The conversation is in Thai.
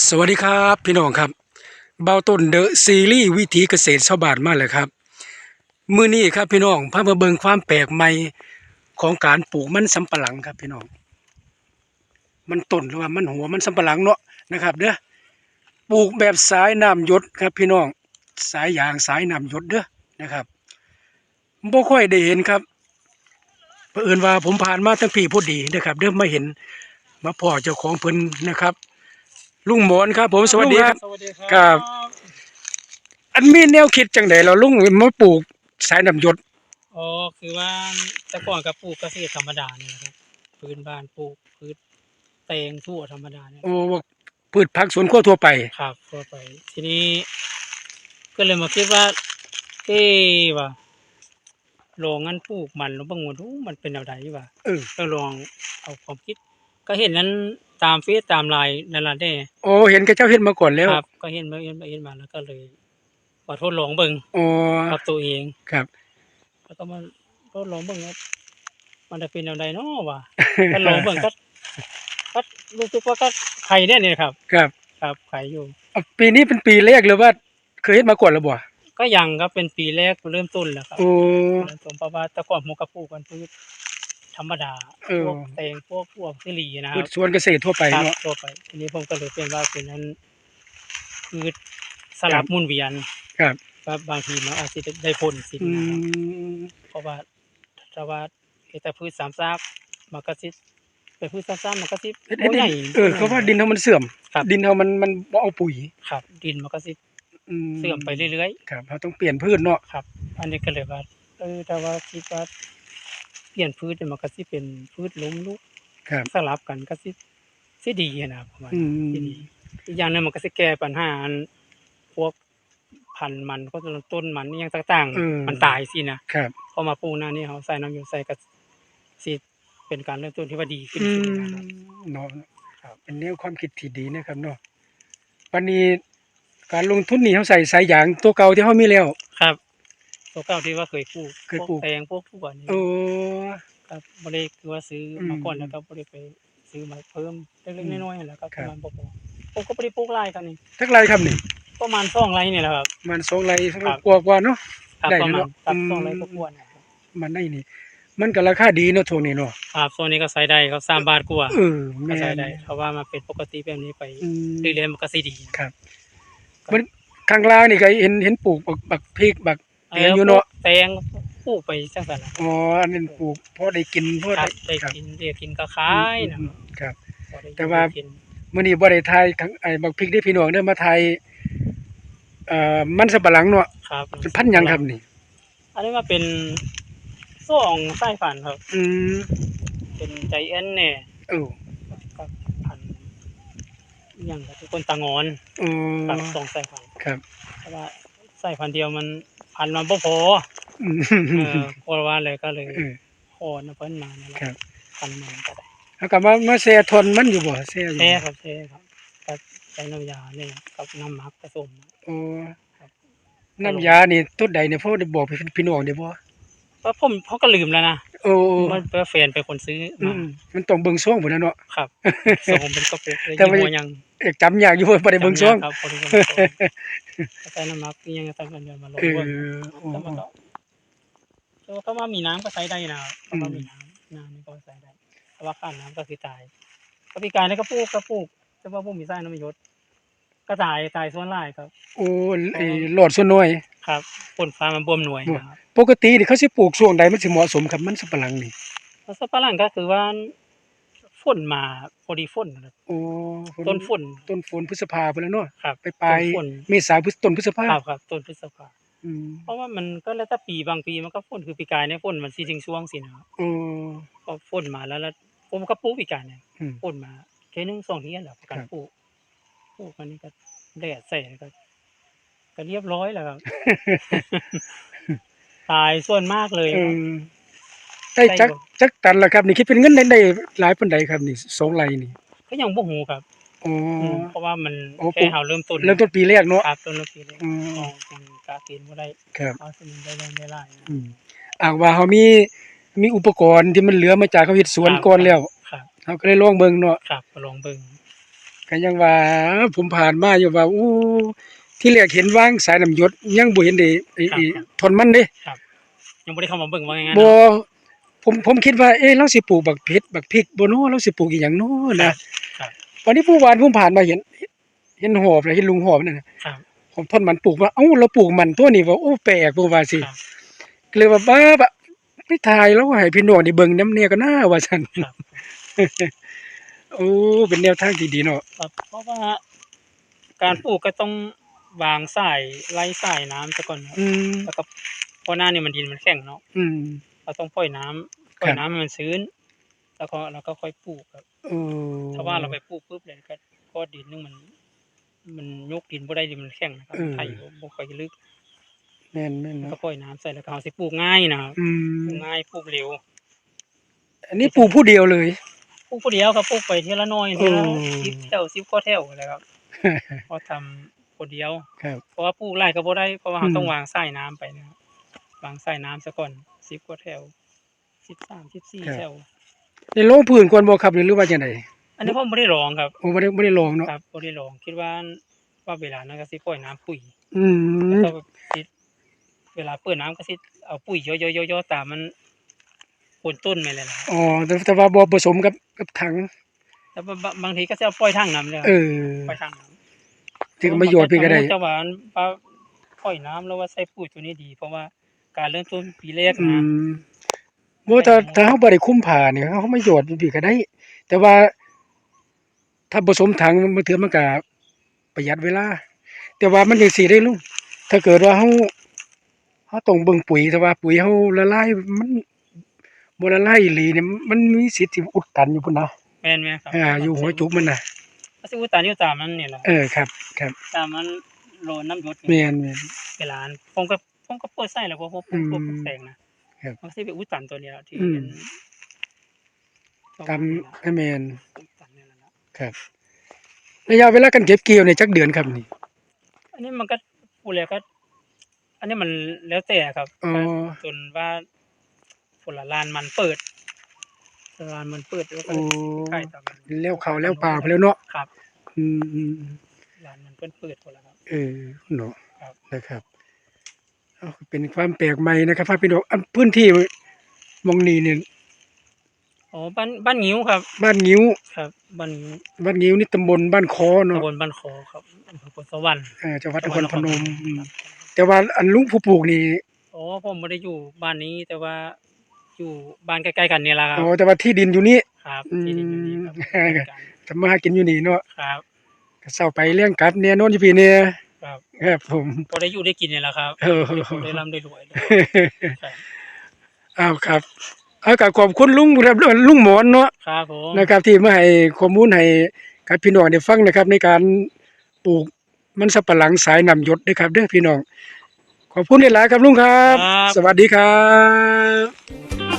สวัสดีครับพี่น้องครับ เบาต้นเดอะซีรีส์วิถีเกษตรชาวบ้านมาเลยครับ มื้อนี้ครับพี่น้องพามาเบิ่งความแปลกใหม่ของการปลูกมันสำปะหลังครับพี่น้อง มันต้นหรือว่ามันหัวมันสำปะหลังเนาะนะครับเด้อปลูกแบบสายน้ำหยดครับพี่น้องสายยางสายน้ำหยดเด้อนะครับบ่ค่อยได้เห็นครับเผอิญว่าผมผ่านมาตั้งปีพอดีนะครับ เด้อมาเห็นมาพ่อเจ้าของเพิ่นนะครับ ลุงหมอนครับ ผมสวัสดีครับ สวัสดีครับครับ อันมีแนวคิดจังไดเราลุงมาปลูกสายน้ำหยด อ๋อคือว่าแต่ก่อนกับปลูกเกษตรธรรมดาเนี่ยนะครับพื้นบ้านปลูกพืชแตงทั่วธรรมดาเนี่ยโอ้พืชผักสวนครัวทั่วไป ครับทั่วไป ทีนี้ ก็เลยมาคิดว่า เอ๊ะว่าลองงั้นปลูกมันแล้วบางวันมันเป็นอะไรวะเออก็ลองเอาความคิด ก็เห็นนั้น ตามเฟซตามไลน์นั่นแหละเด้โอ้เห็นกับเจ้าเฮ็ดมาก่อนแล้วครับ ก็เห็นมาเห็นมาเห็นมาแล้วก็เลยมาทดลองเบิ่งโอ้กับตัวเองครับแล้วก็มาทดลองเบิ่งว่ามันจะเป็นอะไรเนาะวะก็ลองเบิ่งก็ก็รู้สึกว่าก็ไข่เนี่ยเนี่ยครับ ครับครับไข่อยู่เอาปีนี้เป็นปีแรกหรือว่า เคยเฮ็ดมาก่อนแล้วบ่ก็ยังครับเป็นปีแรกเริ่มต้นแล้วครับโอ้เริ่มต้นเพราะว่าแต่ก่อนหมูกระปลูกกันพืช ธรรมดาเออ พวกแตงพวกพวกสิรีนะคพืรัชบสวนเกษตรทั่วไปครับเนาะ ทั่วไปทีนี้ผมก็เลยเป็นว่าเป็นนั้นพืชสลับหมุนเวียนครับครับบางทีมันอาจจะได้ผลสิอืนะครับ ม เพราะว่าถ้าว่าเฮ็ดแต่พืชสามซากมันก็สิเป็นพืชสามซากมันก็สิเฮ็ดเฮ็ดบ่ใหญ่เออเขาว่าดินเฮามันเสื่อม ครับ ดินเฮามันมันบ่เอาปุ๋ยครับ ดินมันก็สิอืมเสื่อมไปเรื่อยครับเราต้องเปลี่ยนพืชเนาะ ๆ ครับ อันนี้ก็เลยว่าเออถ้าว่าคิดว่า เปลี่ยนพืชเนี่ยมันก็สิเป็นพืชล้มลุกครับ สลับกันก็สิสิดีนะครับประมาณอืสิมดีอีกอย่างหนึงมันก็สิแก้ปัญหาอันพวกพันธุ์มันก็ต้นมันอหยังต่างเออๆมันตายสินะครับ พอมาปลูกหน้านี้เขาใส่น้ำอยู่ใส่ก็สิเป็นการเริ่มต้นที่ว่าดีขึ้นอืสิมนะครับเนาะครับเป็นแนวความคิดที่ดีนะครับเนาะวันนี้การลงทุนนี่เขาใส่สายยางตัวเก่าที่เขามีแล้ว ครับ ตัวเก่าที่ว่าเคยปลูกเคยปลูก พวแตงพวกทุกวันนี้โอ้ ครับบ่ได้คือว่าซื้ออมมาก่อนแล้วก็บ่ได้ไปซื้อมาเพิ่มเล็กอืมๆน้อยๆนั่นแหล้วก็ครัปบระมาณบ่พอผมก็บ่ได้ปลูกหลายครับนี่ทักไรครับนี่ ประมาณ2ไร่นี่แหละครับ มันสองไรครับ กว่ากว่าๆเนาะ ครับได้ประมาเนณอะครับอืม สองไร่กว่าๆนะครับมันได้นี่ มันก็ราคาดีเนาะช่วงนี้เนาะครับโซนนี้ก็ใส่ได้ครับ3บาทกว่าเออก็แม่ใส่นได้เพราะว่ามันเป็นปกติแบบนี้ไปอืม เรื่อยๆมันก็สิดีนะครับ มันข้างล่างนี่ก็เห็นเห็นปลูกบักบักพริกบัก แตงอยู่เนอะแตงปลูกไปจังซั่นล่ะอ๋ออันนั้นปลูกพอได้กินพอครัได้บได้ครับกินได้กินก็ขายนะอืมครับ พอได้แต่ว่า ได้กินมื้อนี้บ่ได้ทายทั้งไอ้บักพริกได้พี่น้องเด้อมาทายเอ่อมันสำปะหลังเนาะครับเป็นพันธุ์หยังครับนี่ อันนี้มาเป็นสองสายพันธุ์ครับ อืมเป็นใจแอนเนี่ยเออกับพันธุ์อหย่างกับคนตางอนอ๋อกับสองสายพันธุ์ครับเพราะว่าสายพันธุ์เดียวมัน พันธุ์มันบ่พออืมเออเพราะว่าเลยก็เลยเออขอนะเพิ่นมานั่นแหละครับ พันธุ์มันก็ได้แล้วก็มามาแซ่ทนมันอยู่บ่แซ่อยู่แท้ครับแท้ครับก็ใช้น้ำยาเนี่ยกับน้ำหมักผสม โอ้ครับ น้ำยานี่ตัวใดเนี่ยพ่อได้บอกพี่พี่น้องได้บ่เพราะผมเขาก็ลืมแล้วนะโอ้มันเป็นแฟนเป็นคนซื้ออืมามมันต้องเบิ่งซ่องพุ่นน่ะเนาะ ครับส่งเป็นกระปุกเลยแต่ยี่ว่า ห้อหยังเอกจำยากอยู่บ่ได้เบิ่งซ่องครับพอดีเบิ่งซ่องก็ ใส่น้ำหมักนี่ยังตั้งกันเดือนมาลงเออเบิ่งโอ้แล้วมันก็แต่ว่าก็ว่ามีน้ำก็ใช้ได้นะครับก็ว่ามีน้ำน้ำนี่ก็ใช้ได้แต่ว่าขาดน้ำก็คือตายก็พิการนี่ก็ปลูกก็ปลูกแต่ว่าพวกมีไส้น้ำมันยศก็ตายตายส่วนหลายครับ โอ้ไอ้หลอดส่วนน้อย ครับผลฟ้ามันบวมหน่วยนะครับปกตินี่เขาสิปลูกช่วงใดมันสิเหมาะสมกับมันสำปะหลังนี่แล้วสับปะหลังก็คือว่า ฝนมาพอดีฝนนะครับโอ้ต้นฝน ต้นฝนพฤษภาพุ่นแล้วเนาะครับไปปลายต้นฝน เมษาพฤษต้นพฤษภาครับครับต้นพฤษภาอืมเพราะว่ามันก็แล้วแต่ปีบางปีมันก็ฝนคือปีกายเนี่ยฝนมันสิทิ้งช่วงสินะครับโอ้พอฝนมาแล้วแล้วผมก็ปลูกปีกายเนี่ยอืม ฝนมาแค่หนึงสองเดือนแล้วการครับ ปลูกปลูกมันนี่ก็แดดใส่ก็ก็เรียบร้อยแล้วครับ ตายส่วนมากเลยเออ ได้จักได้บ่จักตันละครับ นี่คิดเป็นเงินได้ได้หลายปานใดครับนี่สองไร่นี่ก็ยังบ่ฮู้ครับอ๋อ มเพราะว่ามันโอ้ แค่เฮาเริ่มต้นเริ่มต้นปีแรกเนาะ ครับต้นละปีเลยอืม อ๋อเป็นกากินบ่ได้ครับเอาสมุนได้แรงได้หลายนะอืมอ้างว่าเขามีมีอุปกรณ์ที่มันเหลือมาจากเขาเฮ็ดสวนก่อนแล้วครับเขาก็เลยลองเบิ่งเนาะครับก็ลองเบิ่งก็ก็ยังว่าผมผ่านมาอยู่ว่าอู้ที่แรกเห็นวางสายน้ำหยดยังบ่เห็นได้ไอ้ไอ้ทนมันเด้ยังบ่ได้เข้ามาเบิ่งว่าไงบ่ ผมผมคิดว่าเอ๊ะเราสิปลูกบักเพชรบักพริกบ่เนาะเราสิปลูกอีหยังเนาะนะครับ วันนี้ผู้วานผมผ่านมาเห็น เห็นหอบเลยเห็นลุงหอบนั่นน่ะครับ ผมทนมันปลูกว่าเอ้าเราปลูกมันตัวนี้ว่าโอ้แปลกบ่ว่าสิครับ ก็เลยว่าบ้าบะไม่ถ่ายแล้วให้พี่น้องได้เบิ่งน้ำเนี่ยก็น่าว่าซั่นครับโอ้เป็นแนวทางที่ดีเนาะครับเพราะว่าการปลูกก็ต้องวางสายไล่สายน้ำซะก่อนครับอืมแล้วก็เพราะหน้านี่มันดินมันแข็งเนาะอืม เราต้องปล่อยน้ำปล่อครัยบน้ำให้มันชื้น แล้วก็แล้วก็ค่อยปลูกครับโอ้ถ้าว่าเราไปปลูกปุ๊บเลยก็ก็ดินนึงมัน มันยกดินบ่ได้ดินมันแข็งนะครับไถบ่บ่ค่อยลึกแม่นแม่นแล้วก็เนาะปล่อยน้ำใส่แล้วก็เอาสิปลูกง่ายนะครับอืปลูมกง่ายปลูกเร็วอันนี้ปลูกผู้เดียวเลย ปลูกผู้เดียวครับปลูกไปทีละหน้อยทีละโอ้สิบแถวสิบกว่าแถวอะไรครับพอทำคนเดียว ครับ เพราะว่าปลูกไร่ก็บ่ได้เพราะว่าอืเรามต้องวางสายน้ำไปนะครับวางสายน้ำซะก่อน สิบกว่าแถวสิบสามสิบสี่แถวได้ลงพื้นก่อนบ่ครับหรือว่าจังไดอันนี้ผมไม่ได้ลองครับโอ้บ่ได้บ่ได้ลองเนาะครับบ่ได้ลองคิดว่าว่าเวลานั้นก็สิปล่อยน้ำปุ๋ยอืมแล้วก็สิเวลาเปิดน้ำก็สิเอาปุ๋ยย่อยๆๆๆตามมันโคนต้นไปเลยนะครับอ๋อแต่แต่ว่าบ่ผสมกับกับถัง แล้วบางบางทีก็จะเอาปล่อยทางน้ำเลยครับเออปล่อยทางน้ำที่ก็มาโยชน์พี่ก็ได้จะหวานปลาปล่อยน้ำแล้วว่าใส่ปุ๋ยตัวนี้ดี เพราะว่า การเริ่มต้นปีแรกอืนะมบ่ถ้าถ้าเฮาบ่ได้คุ้มผ่าเนี่ยเฮามาโยชน์พี่ก็ได้ แต่ว่า ถ้าผสมถังมันถือมันก็ประหยัดเวลา แต่ว่ามันจังซี่ได้ลุงถ้าเกิดว่าเฮาเฮาต้องเบิ่งปุ๋ยแต่ว่าปุ๋ยเฮาละลายมันบ่ละลายอีหลีเนี่ยมันมีสิทธิ์ที่อุดตันอยู่พุ่นนะแม่นไหมครับอ่าอยู่หัวจุกมันน่ะก็สิอุตานอยู่ตามมันนี่แหละเออครับครับตามมันโลน้ำหยศแม่นแม่นเวลาผมก็ ผมก็เปิดใส่แล้วเพราะผมผมอืมผมแตงนะครับมันก็สิไปอุดตันตัวเนี้ยที่อืมเป็นตามให้แม่นอุดตันเนี่ยแหละนะครับระยะเวลาการเก็บเกี่ยวเนี่ยจักเดือนครับนี่ อันนี้มันก็พูดแล้วก็ อันนี้มันแล้วแต่ครับอ๋อจนว่าผลลานมันเปิดลานมันเปิดแล้วก็โอ้ใกล้ตามมันแล้วเขาแล้วป่าไปแล้วเนาะครับอืมอืมลานมันเปิดเปิดหมดแล้วครับ เออเนาะครับนะครับ เอาเป็นความแปลกใหม่นะครับพาพี่น้องอันพื้นที่หมองนี้เนี่ยอ๋อบ้านบ้านงิ้วครับ บ้านงิ้วครับบ้านงิ้วบ้านงิ้วนี่ตำบลบ้านคอเนาะตำบลบ้านคอครับอำเภอพลสวรรค์เออจังหวัดนครพนมอืมครับแต่ว่าอันลุงผู้ปลูกนี่อ๋อผมไม่ได้อยู่บ้านนี้แต่ว่าอยู่บ้านใกล้ๆกันเนี่ยแหละครับอ๋อแต่ว่าที่ดินอยู่นี่ครับอืมที่ดินอยู่นี่ครับเออทำมาหากินอยู่นี่เนาะครับก็เศร้าไปเลี้ยงกัดเนี่ยโน่นอยู่พี่เนี่ย ครับครับผมพอได้อยู่ได้กินเนี่ยแหละครับเออผมได้ร่ำได้รวยเลยครับอ้าวครับเอาก็ขอบคุณลุงครับลุงหมอนเนาะครับผม นะครับ ที่มาให้ข้อมูลให้กับพี่น้องได้ฟังนะครับ ในการปลูกมันสับปะหลังสายนำหยดด้วยครับเด้อพี่น้อง ขอบคุณหลายๆครับลุงครับสวัสดีครับ